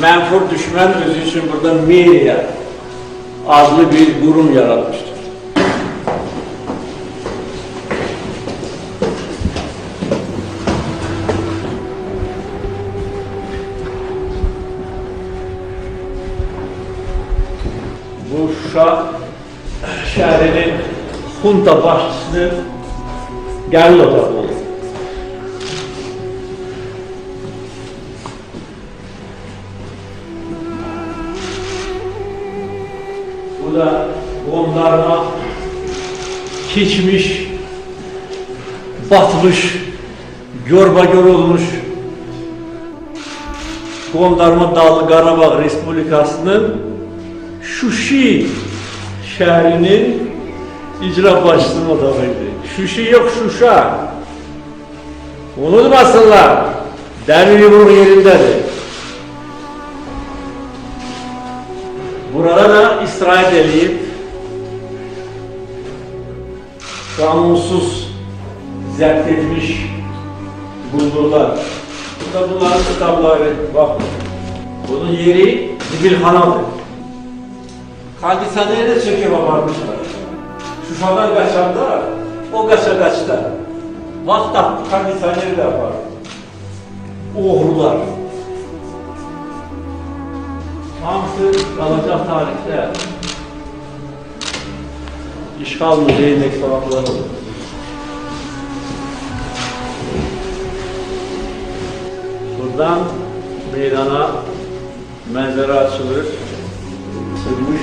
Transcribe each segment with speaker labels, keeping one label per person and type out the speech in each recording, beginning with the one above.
Speaker 1: menfur düşman özü için burada Meriya adlı bir kurum yaratmıştır. Bu Şuşa şehrinin junta başçısı Gello da Bu da onlarına keçmiş, batmış, gör olmuş Gondarma Dağlı Qarabağ Respublikasının Şuşi şehrinin icra başçısının adamıydı. Şuşi yok Şuşa. Unutmasınlar. Demir yumruğu yerindedir. Burada da istirahat edip kanunsuz zept etmiş bulgurlar. Burada bunların kitapları. Bak. Bunun yeri Zibilhanadır. Kadisaneye de çekip varmışlar. Şuşadan kaçanda o kaça kaçta. Vakta Kadisaneye de yapar. Oğrular. Hamısı kalacak tarihte. İşgal eksponatları olur. Buradan meydana manzara açılır. Sırmış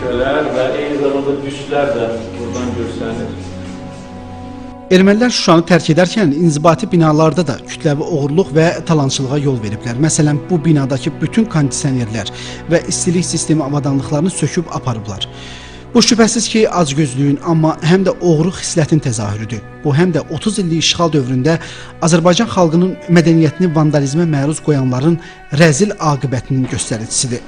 Speaker 1: şöler ve aynı zamanda büstler de buradan görsənir.
Speaker 2: Ermənilər Şuşanı tərk edərkən inzibati binalarda da kütləvi oğurluq və talançılığa yol veriblər. Məsələn, bu binadakı bütün kondisionerlər və istilik sistemi avadanlıqlarını söküb aparıblar. Bu şübhəsiz ki, acgözlüyün, amma həm də oğru xislətin təzahürüdür. Bu həm də 30 illik işğal dövründə Azərbaycan xalqının mədəniyyətini vandalizmə məruz qoyanların rəzil aqibətinin göstəricisidir.